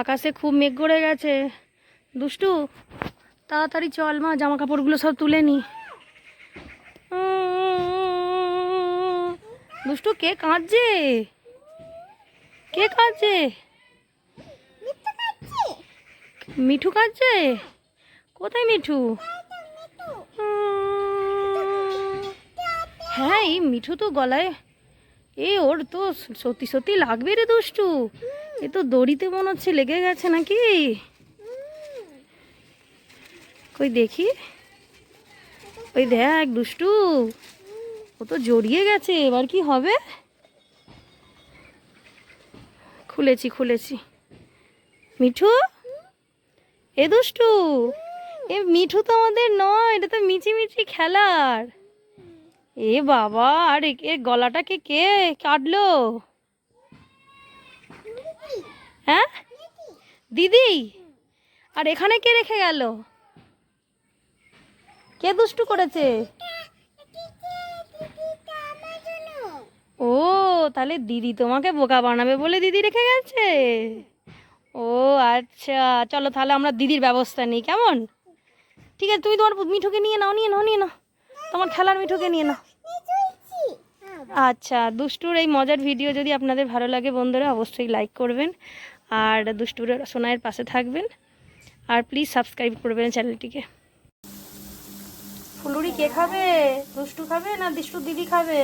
আকাশে খুব মেঘ গড়ে গেছে। দুষ্টু তাড়াতাড়ি চল মা জামা কাপড়গুলো সব তুলে নি। দুষ্টু কে কাঁদছে? কে কাঁদছে? মিঠু কাঁদছে। কোথায় মিঠু? হ্যাঁ এই মিঠু তো গলায় এ ওর তো সত্যি সত্যি লাগবে রে দুষ্টু। এ তো দড়িতে মনে হচ্ছে লেগে গেছে নাকি? কই দেখি। ওই দেখ, দুষ্টু। ও তো জড়িয়ে গেছে, এবার কি হবে? খুলেছি খুলেছি। মিঠু? এ দুষ্টু, এ মিঠু তো আমাদের নয়, এটা তো মিচি মিচি খেলার। এ বাবা, আর এ- গলাটাকে কে কাটলো? হ্যাঁ? দিদি? আর এখানে কে রেখে গেল? কে দুষ্টু করেছে? ও, তাহলে দিদি তোমাকে বোকা বানাবে বলে দিদি রেখে গেছে? ও আচ্ছা। চলো তাহলে আমরা দিদির ব্যবস্থা নিই, কেমন? ঠিক আছে, তুমি তোমার মিঠুকে নিয়ে নাও নিয়ে নাও নিয়ে নাও। তোমার খেলার মিঠুকে নিয়ে নাও। আচ্ছা দুষ্টুর এই মজার ভিডিও যদি আপনাদের ভালো লাগে বন্ধুরা, অবশ্যই লাইক করবেন। আর দুষ্টুর সোনায়ের পাশে থাকবেন। আর প্লিজ সাবস্ক্রাইব করবেন চ্যানেলটিকে। ফুলুরি কে খাবে? দুষ্টু খাবে না দুষ্টু দিদি খাবে?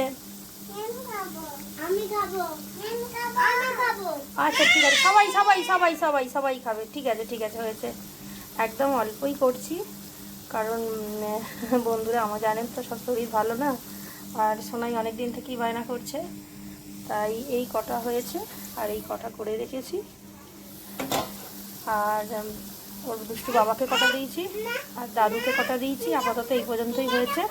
আমি খাব। আচ্ছা ঠিক আছে। সবাই সবাই সবাই সবাই সবাই খাবে। ঠিক আছে ঠিক আছে হয়েছে। একদম অল্পই করছি। কারণ বন্ধুরা আমার জানেন তো সব শরীর ভালো না। আর সোনাই অনেক দিন থেকেই বায়না করছে। তাই এই কটা হয়েছে। আর এই কটা করে রেখেছি। আর ওর দুষ্টু বাবাকে কথা দিয়েছি আর দাদুকে কথা দিয়েছি আপাতত এই পর্যন্তই হয়েছে।